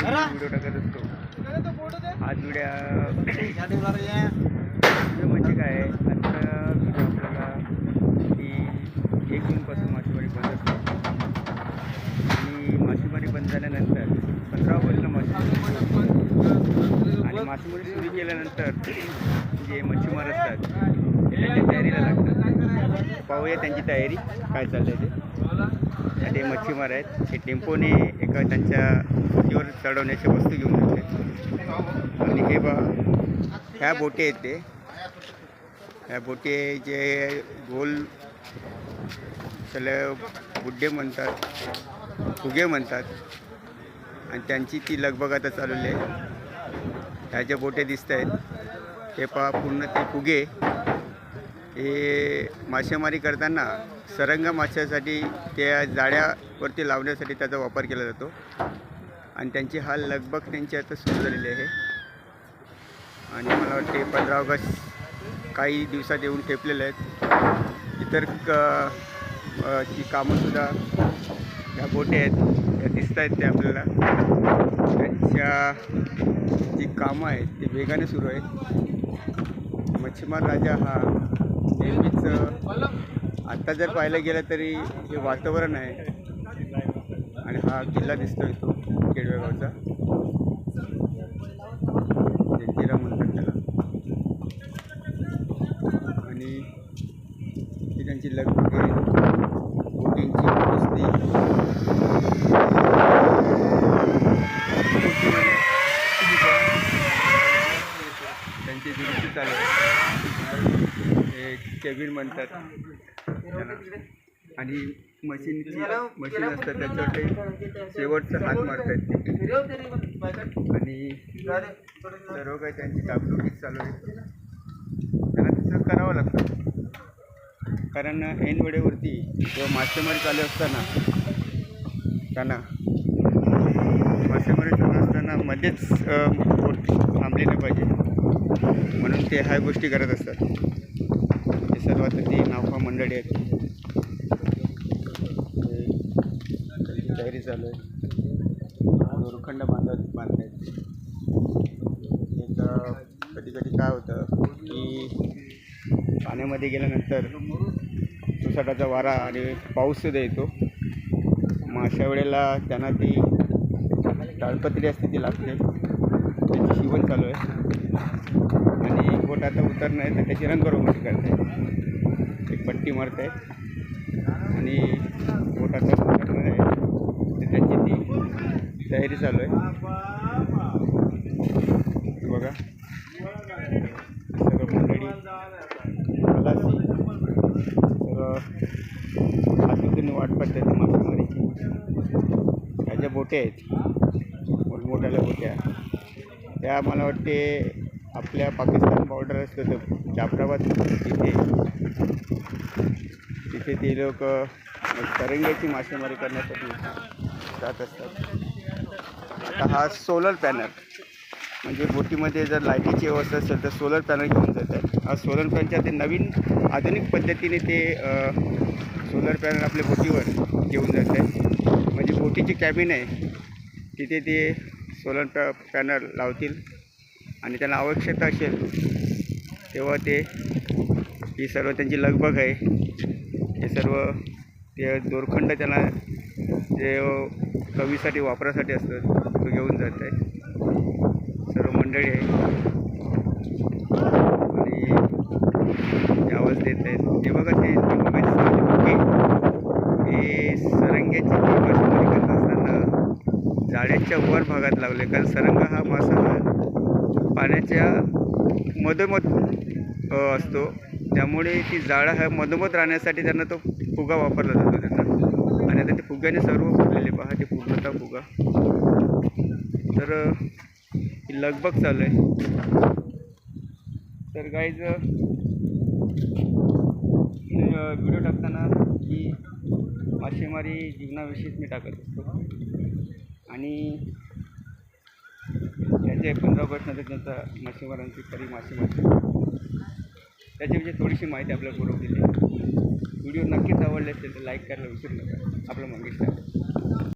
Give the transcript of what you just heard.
Video टाकत असतो. आज व्हिडिओ म्हणजे काय आहे? आजचा व्हिडिओ आपल्याला की एक जूनपासून मासेमारी बंद असते. आणि मासेमारी बंद झाल्यानंतर पंधरा ऑगस्टला मासेमारी आणि मासेमारी सुरू केल्यानंतर जे मच्छीमार असतात त्यांच्या तयारीला लागतात. पाहूया त्यांची तयारी काय चाललंय ते. ते मच्छीमार आहेत. ते टेम्पोने एका त्यांच्या बोटीवर चढवण्याच्या वस्तू घेऊन जाते आणि हे बा ह्या बोटी आहेत ते. ह्या बोटी जे गोल त्याला बुड्डे म्हणतात फुगे म्हणतात. आणि त्यांची ती लगबग आता चालवली आहे. ह्या ज्या बोट्या दिसत आहेत ते पहा पूर्ण ते फुगे. हे मासेमारी करताना सरंगा माशासाठी त्या जाळ्यावरती लावण्यासाठी त्याचा वापर केला जातो. आणि त्यांची हाल लगबग त्यांची आता सुरू झालेली आहे. आणि मला वाटते पंधरा ऑगस्ट काही दिवसात येऊन ठेपलेले आहेत. इतर क कामंसुद्धा ह्या बोटे आहेत त्या दिसत आहेत ते आपल्याला. त्यांच्या जी कामं आहेत ती वेगाने सुरू आहेत. मच्छीमार राजा हा नेहमीच आत्ता जर पाहायला गेलं तरी हे वातावरण आहे. आणि हा किल्ला दिसतोय तो. केडवे गावचा जंजिरा म्हणतात त्याला आणि ही त्यांची आहे. बोटींची कुस्ती त्यांची दुरुस्ती चालू आहे. हे केबिन म्हणतात. आणि मशीनची मशीन असतात त्याच्यावर ते शेवटचा हात मारतात ते. आणि सर्व काही त्यांची डागडुगीच चालू आहे. त्यांना तसं करावं लागतं. कारण ऐन वेळेवरती किंवा मासेमारी चालू असताना त्यांना मासेमारी चालू असताना मध्येच बोट थांबली नाही पाहिजे. म्हणून ते ह्या गोष्टी करत असतात. हे सर्व आता ती नावका मंडळी आहेत ते त्यांची तयारी चालू आहे. दोरखंड बांधत बांधतायत एक कधी कधी काय होतं की पाण्यामध्ये गेल्यानंतर सुसाटाचा वारा आणि पाऊससुद्धा येतो. मग अशा वेळेला त्यांना ती ताडपत्री असते ती लागते. त्याची शिवण चालू आहे. आणि बोट आता उतरणं आहे तर त्याची रंगरंगोटी करते. एक पट्टी मारते. आणि बोटाचा आता उतरणार आहे तर त्याची ती तयारी चालू आहे. बघा. सर्व मंडळी खलासी सर्व वाट पाहतात मासेमारीची ह्या ज्या बोट्या आहेत मोठमोठ्याल्या बोट्या त्या मला वाटते आपल्या पाकिस्तान बॉर्डर असतं तर जाफराबाद तिथे तिथे ते लोक तरंग्याची मासेमारी करण्यासाठी जात असतात. आता हा सोलर पॅनल म्हणजे बोटीमध्ये जर लाईटीची व्यवस्था असेल तर सोलर पॅनल घेऊन जातात हा सोलर पॅनलच्या ते नवीन आधुनिक पद्धतीने ते सोलर पॅनल आपल्या बोटीवर घेऊन जात आहे. म्हणजे बोटीची कॅबिन आहे. तिथे ते सोलर पॅ पॅनल लावतील. आणि त्यांना आवश्यकता असेल तेव्हा ते ही सर्व त्यांची लगबग आहे. हे सर्व ते दोरखंड त्यांना जे कवीसाठी वापरासाठी असतं फोटो घेऊन जात आहे. सर्व मंडळी आहे. आणि आवाज देत आहेत. ते बघा ते हे सरंग्याची जी मासेमारी करत असताना जाळ्याच्या वर भागात लावले. कारण सरंगा हा मासा हा पाण्याच्या मधोमध असतो. त्यामुळे ती जाळं हा मधोमध राहण्यासाठी त्यांना तो फुगा वापरला जातो त्यांना. आणि आता ते फुग्याने सर्व फुटलेले पहा ते पूर्णतः फुगा. तर ही लगबग चालू आहे. तर गाईज व्हिडिओ टाकताना की मासेमारी जीवनाविषयीच मी टाकत असतो. आणि त्याचे पंधरा नंतर त्यांचा मासेमारांची खरी मासेमारी. त्याच्याविषयी थोडीशी माहिती आपल्याला पुरवलेली आहे व्हिडिओ नक्कीच आवडले असेल तर लाईक करायला विसरू नका. आपलं मंगेश